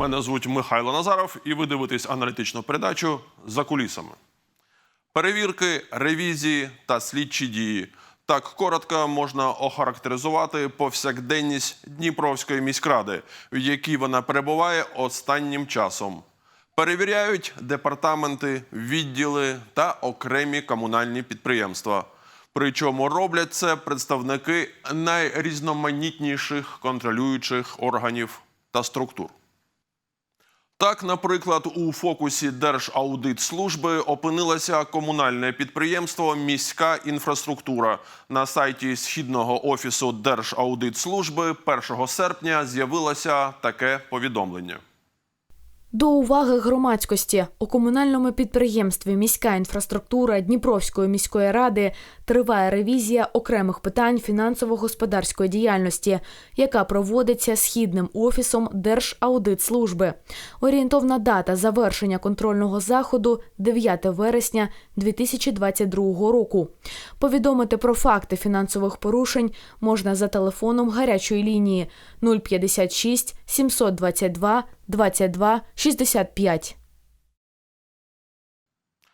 Мене звуть Михайло Назаров, і ви дивитесь аналітичну передачу за кулісами. Перевірки, ревізії та слідчі дії. Так коротко можна охарактеризувати повсякденність Дніпровської міськради, в якій вона перебуває останнім часом. Перевіряють департаменти, відділи та окремі комунальні підприємства. Причому роблять це представники найрізноманітніших контролюючих органів та структур. Так, наприклад, у фокусі Держаудитслужби опинилося комунальне підприємство Міська інфраструктура. На сайті східного офісу Держаудитслужби 1 серпня з'явилося таке повідомлення. До уваги громадськості у комунальному підприємстві Міська інфраструктура Дніпровської міської ради триває ревізія окремих питань фінансово-господарської діяльності, яка проводиться східним офісом Держаудитслужби. Орієнтовна дата завершення контрольного заходу 9 вересня 2022 року. Повідомити про факти фінансових порушень можна за телефоном гарячої лінії 056 722 22 65.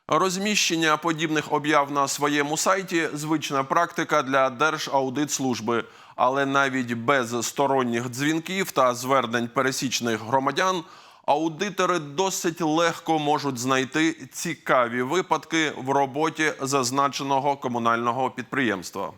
Розміщення подібних об'яв на своєму сайті звична практика для Держаудитслужби. Але навіть без сторонніх дзвінків та звернень пересічних громадян аудитори досить легко можуть знайти цікаві випадки в роботі зазначеного комунального підприємства.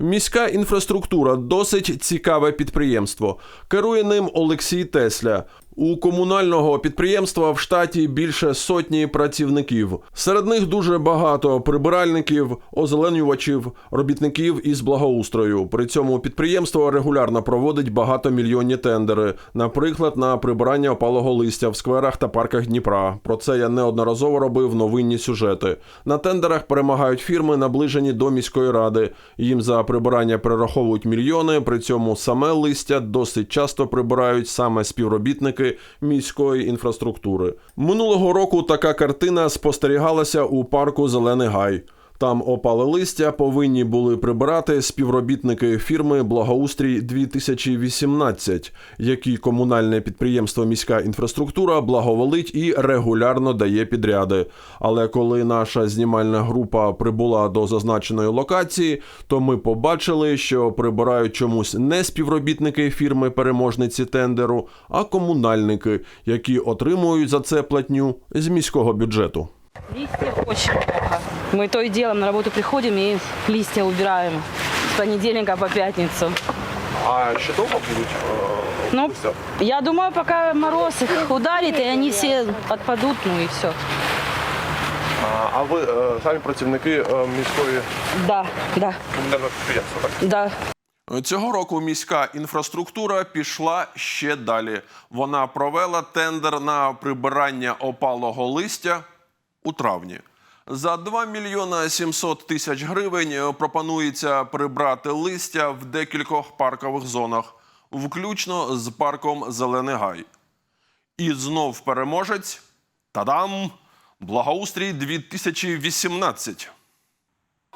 Міська інфраструктура досить цікаве підприємство. Керує ним Олексій Тесля. У комунального підприємства в штаті більше сотні працівників. Серед них дуже багато прибиральників, озеленювачів, робітників із благоустрою. При цьому підприємство регулярно проводить багатомільйонні тендери, наприклад, на прибирання опалого листя в скверах та парках Дніпра. Про це я неодноразово робив новинні сюжети. На тендерах перемагають фірми, наближені до міської ради. Їм за прибирання перераховують мільйони. При цьому саме листя досить часто прибирають саме співробітники міської інфраструктури. Минулого року така картина спостерігалася у парку Зелений Гай. Там опале листя повинні були прибирати співробітники фірми Благоустрій 2018, які комунальне підприємство міська інфраструктура благоволить і регулярно дає підряди. Але коли наша знімальна група прибула до зазначеної локації, то ми побачили, що прибирають чомусь не співробітники фірми переможниці тендеру, а комунальники, які отримують за це платню з міського бюджету. Очень много. Мы то и делом на работу приходим и листья убираем с понедельника по пятницу. А ще довго будуть? е, Ну, я думаю, пока мороз их ударит, и они все отпадут, ну и все. А, а ви е, самі працівники е, міської Да, да, комунального підприємства, так? да. Цього року міська інфраструктура пішла ще далі. Вона провела тендер на прибирання опалого листя у травні. За 2 мільйона 700 тисяч гривень пропонується прибрати листя в декількох паркових зонах, включно з парком Зелений Гай. І знов переможець. Та-дам! Благоустрій 2018.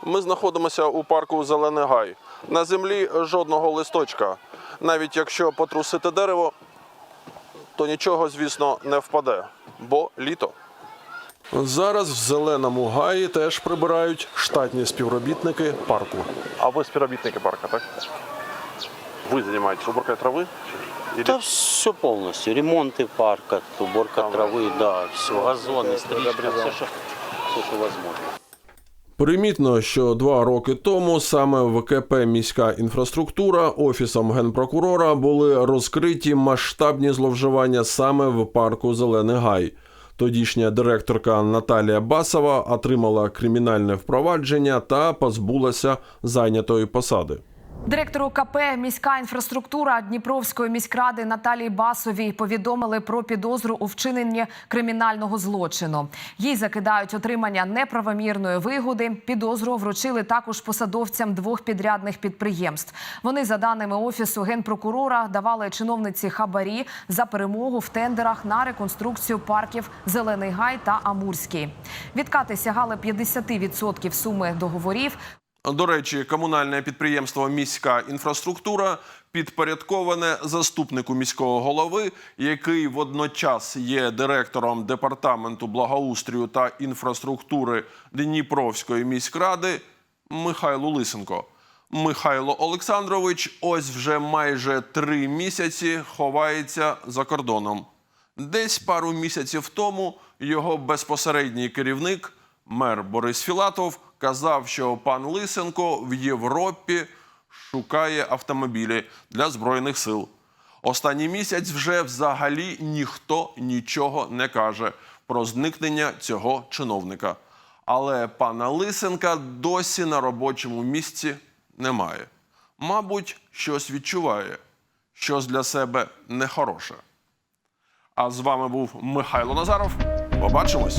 Ми знаходимося у парку Зелений Гай. На землі жодного листочка. Навіть якщо потрусити дерево, то нічого, звісно, не впаде, бо літо. Зараз в зеленому гаї теж прибирають штатні співробітники парку. А ви співробітники парка, так? Ви займаєтесь уборкою трави? Или- Да все полностью. Ремонты парка, уборка травы, да, все, газоны, стрижка, все, что, все, что возможно. Примітно, що два роки тому саме в КП міська інфраструктура офісом генпрокурора були розкриті масштабні зловживання саме в парку Зелений Гай. Тодішня директорка Наталія Басова отримала кримінальне впровадження та позбулася зайнятої посади. Директору КП міська інфраструктура Дніпровської міськради Наталії Басовій повідомили про підозру у вчиненні кримінального злочину. Їй закидають отримання неправомірної вигоди. Підозру вручили також посадовцям двох підрядних підприємств. Вони, за даними офісу генпрокурора, давали чиновниці хабарі за перемогу в тендерах на реконструкцію парків Зелений Гай та Амурський. Відкати сягали 50% суми договорів. До речі, комунальне підприємство Міська інфраструктура підпорядковане заступнику міського голови, який водночас є директором департаменту благоустрою та інфраструктури Дніпровської міськради Михайлу Лисенко. Михайло Олександрович ось вже майже три місяці ховається за кордоном. Десь пару місяців тому його безпосередній керівник, мер Борис Філатов, казав, що пан Лисенко в Європі шукає автомобілі для збройних сил. Останній місяць вже взагалі ніхто нічого не каже про зникнення цього чиновника. Але пана Лисенка досі на робочому місці немає. Мабуть, щось відчуває, щось для себе нехороше. А з вами був Михайло Назаров. Побачимось!